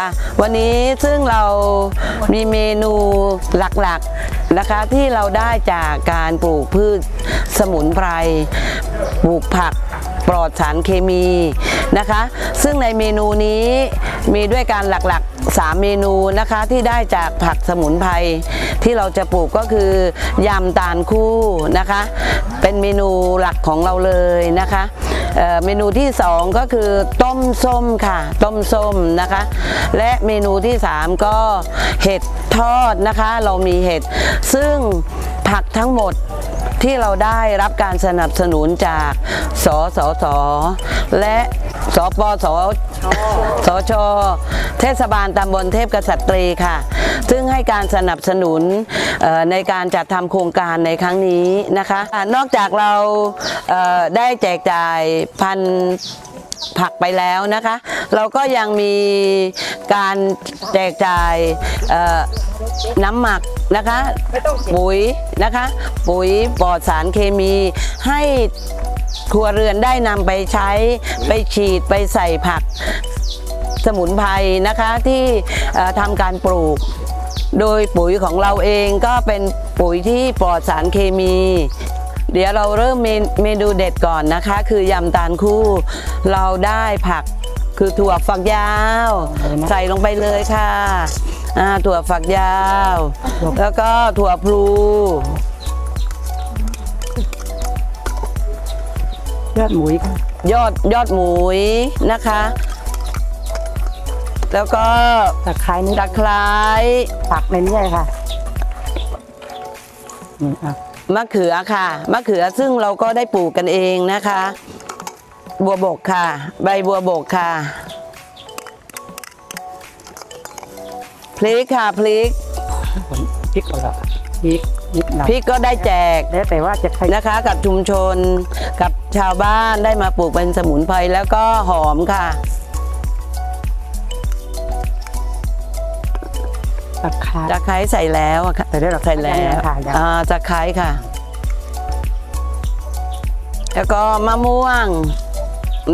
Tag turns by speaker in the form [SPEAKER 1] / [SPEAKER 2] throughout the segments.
[SPEAKER 1] ค่ะ วันนี้ซึ่งเรามีเมนูหลักๆนะคะที่เราได้จากการปลูกพืชสมุนไพรปลูกผักปลอดสารเคมีนะคะ ซึ่งในเมนูนี้มีด้วยการหลักๆ 3 เมนูนะคะที่ได้จากผักสมุนไพรที่เราจะปลูกก็คือยำตาลคู่นะคะ เป็นเมนูหลักของเราเลยนะคะ เมนูที่ 2 ก็คือต้มส้มค่ะ ต้มส้มนะคะ และเมนูที่ 3 ก็เห็ดทอดนะคะ เรามีเห็ดซึ่ง ผักทั้งหมดที่เราได้รับการสนับสนุนจากสสส และสปสสช เทศบาลตำบลเทพกษัตรีค่ะ ซึ่งให้การสนับสนุนในการจัดทำโครงการในครั้งนี้นะคะ นอกจากเราได้แจกจ่ายพัน ผักไปแล้วนะคะ เราก็ยังมีการแจกจ่ายน้ำหมักนะคะ ปุ๋ยนะคะ ปุ๋ยปลอดสารเคมีให้ครัวเรือนได้นำไปใช้ไปฉีดไปใส่ผักสมุนไพรนะคะที่ทำการปลูก โดยปุ๋ยของเราเองก็เป็นปุ๋ยที่ปลอดสารเคมี เดี๋ยวเราเริ่มเมนเมนูเด็ดก่อนนะคะ คือยำตาลคู่ เราได้ผักคือถั่วฝักยาว ใส่ลงไปเลยค่ะอ่าถั่วฝักยาว แล้วก็ถั่วพลู
[SPEAKER 2] ยอดหมุยค่ะ
[SPEAKER 1] ยอดยอดหมุยนะคะ แล้วก็
[SPEAKER 2] ตะไคร้นี่
[SPEAKER 1] ตะไคร้
[SPEAKER 2] ปักในนี้เลยค่ะนี่อะ
[SPEAKER 1] มะเขือค่ะ มะเขือซึ่งเราก็ได้ปลูกกันเองนะคะ บัวบกค่ะ ใบบัวบกค่ะพริกค่ะพริก
[SPEAKER 2] ผลพริกเราพริกนิดหน่อย
[SPEAKER 1] พริกก็ได้แจก
[SPEAKER 2] แล้วแต่ว่าจะใคร
[SPEAKER 1] นะคะกับชุมชนกับชาวบ้านได้มาปลูกเป็นสมุนไพรแล้วก็หอมค่ะ
[SPEAKER 2] ตะไคร้
[SPEAKER 1] ตะไคร้ใส่แล้วอะค่ะ
[SPEAKER 2] ใส่ได้หรอ
[SPEAKER 1] ใส่แล้ว
[SPEAKER 2] ยังค่ะยัง
[SPEAKER 1] อ่าตะไคร้ค่ะ แล้วก็มะม่วง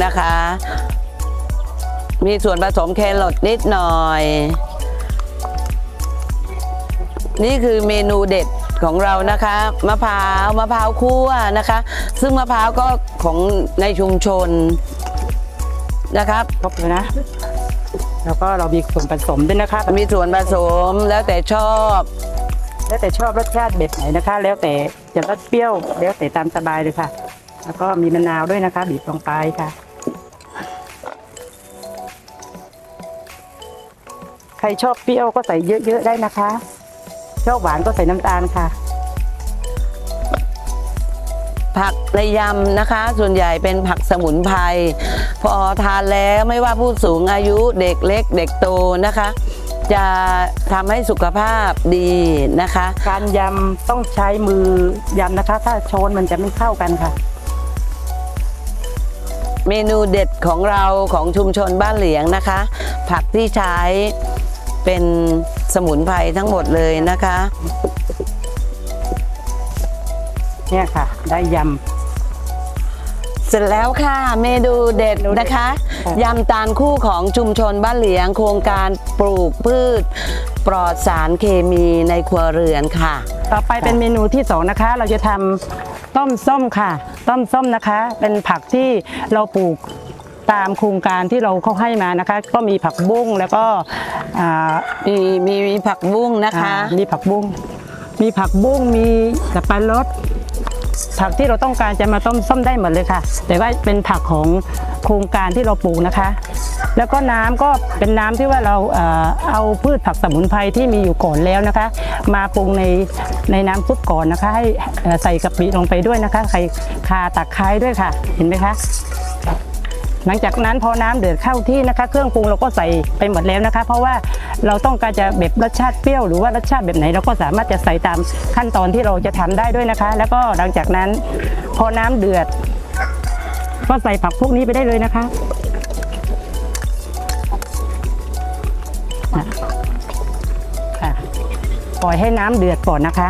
[SPEAKER 1] นะคะ มีส่วนผสมแครอทนิดหน่อย นี่คือเมนูเด็ดของเรานะคะ มะพร้าวมะพร้าวคั่วนะคะ ซึ่งมะพร้าวก็ของในชุมชนนะครับ
[SPEAKER 2] ครบเลยนะ แล้วก็เรามีส่วนผสมด้วยนะคะ
[SPEAKER 1] มีส่วนผสมแล้วแต่ชอบ
[SPEAKER 2] แล้วแต่ชอบรสชาติแบบไหนนะคะ แล้วแต่จะรสเปรี้ยว แล้วแต่ตามสบายเลยค่ะ แล้วก็มีมะนาวด้วยนะคะ บีบลงไปค่ะ ใครชอบเปรี้ยวก็ใส่เยอะๆได้นะคะ ชอบหวานก็ใส่น้ำตาลค่ะ
[SPEAKER 1] ผักในยำนะคะ ส่วนใหญ่เป็นผักสมุนไพรพอทานแล้วไม่ว่าผู้สูงอายุเด็กเล็ก เด็กโตนะคะ จะทำให้สุขภาพดีนะคะ
[SPEAKER 2] การยำต้องใช้มือยำนะคะ ถ้าช้อนมันจะไม่เข้ากันค่ะ
[SPEAKER 1] เมนูเด็ดของเราของชุมชนบ้านเหลียงนะคะ ผักที่ใช้เป็นสมุนไพรทั้งหมดเลยนะคะ
[SPEAKER 2] เนี่ยค่ะ ได้ย
[SPEAKER 1] เสร็จแล้วค่ะเมนูเด็ดนะคะ
[SPEAKER 2] ค่ะ
[SPEAKER 1] ยำตาลคู่ของชุมชนบ้านเหลียง โครงการปลูกพืช ปลอดสารเคมีในครัวเรือนค่ะำ
[SPEAKER 2] ต่อไปเป็นเมนูที่สองนะคะ เราจะทำต้มส้มค่ะ ต้มส้มนะคะ เป็นผักที่เราปลูกตามโครงการที่เราเขาให้มานะคะ ก็มีผักบุ้งแล้วก็อ่า
[SPEAKER 1] มีมีมีผักบุ้งนะคะ
[SPEAKER 2] อ่ามีผักบุ้งมีผักบุ้งมีสับปะรด ผักที่เราต้องการจะมาต้มส้มได้หมดเลยค่ะ แต่ว่าเป็นผักของโครงการที่เราปลูกนะคะ แล้วก็น้ำก็เป็นน้ำที่ว่าเราเอาพืชผักสมุนไพรที่มีอยู่ก่อนแล้วนะคะ มาปรุงในในน้ำซุปก่อนนะคะ ให้ใส่กะปิลงไปด้วยนะคะใส่คาตะไคร้ด้วยค่ะ เห็นไหมคะ หลังจากนั้นพอน้ำเดือดเข้าที่นะคะ เครื่องปรุงเราก็ใส่ไปหมดแล้วนะคะ เพราะว่าเราต้องการจะแบบรสชาติเปรี้ยวหรือว่ารสชาติแบบไหนเราก็สามารถจะใส่ตามขั้นตอนที่เราจะทำได้ด้วยนะคะ แล้วก็หลังจากนั้น พอน้ำเดือด ก็ใส่ผักพวกนี้ไปได้เลยนะคะปล่อยให้น้ำเดือดก่อนนะคะ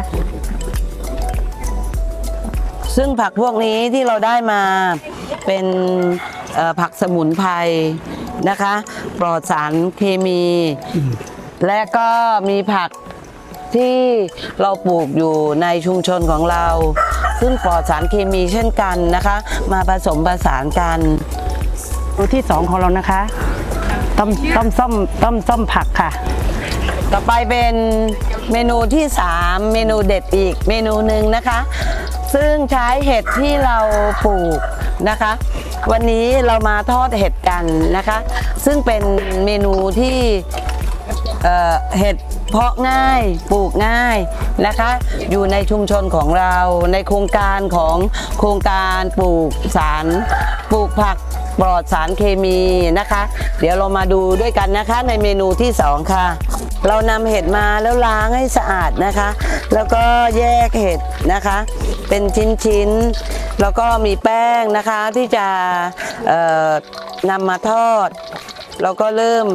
[SPEAKER 1] ซึ่งผักพวกนี้ที่เราได้มาเป็น ผักสมุนไพรนะคะ ปลอดสารเคมี และก็มีผักที่เราปลูกอยู่ในชุมชนของเรา ซึ่งปลอดสารเคมีเช่นกันนะคะ มาผสมผสานกัน
[SPEAKER 2] ตัวที่สองของเรานะคะต้มต้มส้มต้มส้มผักค่ะ
[SPEAKER 1] ต่อไปเป็นเมนูที่ 3 เมนูเด็ดอีกเมนูหนึ่งนะคะ ซึ่งใช้เห็ดที่เราปลูกนะคะ วันนี้เรามาทอดเห็ดกันนะคะ ซึ่งเป็นเมนูที่เห็ดเพาะง่ายปลูกง่ายนะคะ อยู่ในชุมชนของเราในโครงการของโครงการปลูกสารปลูกผักปลอดสารเคมีนะคะ เดี๋ยวเรามาดูด้วยกันนะคะในเมนูที่สองค่ะ เรานำเห็ดมาแล้วล้างให้สะอาดนะคะ แล้วก็แยกเห็ดนะคะ เป็นชิ้นๆ แล้วก็มีแป้งนะคะที่จะนำมาทอด แล้วก็เริ่ม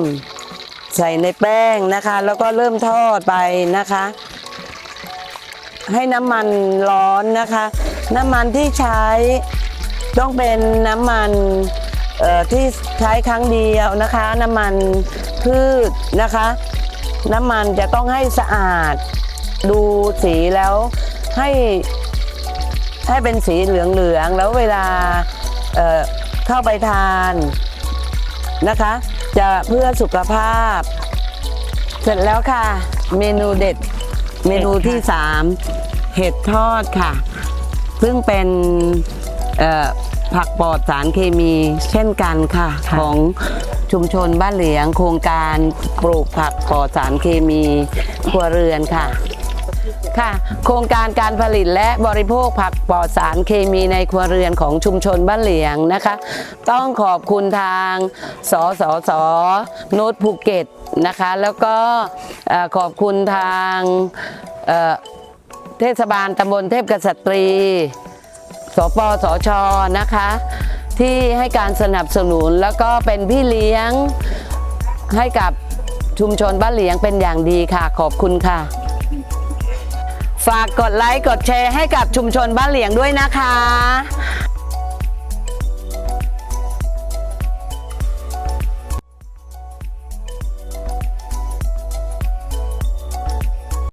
[SPEAKER 1] ใส่ในแป้งนะคะ แล้วก็เริ่มทอดไปนะคะ ให้น้ำมันร้อนนะคะ น้ำมันที่ใช้ต้องเป็นน้ำมันที่ใช้ครั้งเดียวนะคะ น้ำมันพืชนะคะ น้ำมันจะต้องให้สะอาดดูสีแล้วให้ ให้เป็นสีเหลืองๆแล้วเวลาเอ่อเข้าไปทานนะคะ จะเพื่อสุขภาพ เสร็จแล้วค่ะ เมนูเด็ดเมนูที่ 3 เห็ดทอดค่ะ ซึ่งเป็นเอ่อผักปลอดสารเคมีเช่นกันค่ะ
[SPEAKER 2] ค่ะ
[SPEAKER 1] ของชุมชนบ้านเหลียง โครงการปลูกผักปลอดสารเคมีครัวเรือนค่ะ ค่ะ โครงการการผลิตและบริโภคผักปลอดสารเคมีในครัวเรือนของชุมชนบ้านเหลียงนะคะ ต้องขอบคุณทาง สสสนุชภูเก็ตนะคะ แล้วก็ขอบคุณทางเเทศบาลตำบลเทพกษัตรี สปสชนะคะ ที่ให้การสนับสนุนแล้วก็เป็นพี่เลี้ยงให้กับชุมชนบ้านเหลียงเป็นอย่างดีค่ะ ขอบคุณค่ะ ฝากกดไลค์กดแชร์ให้กับชุมชนบ้านเหลียงด้วยนะคะ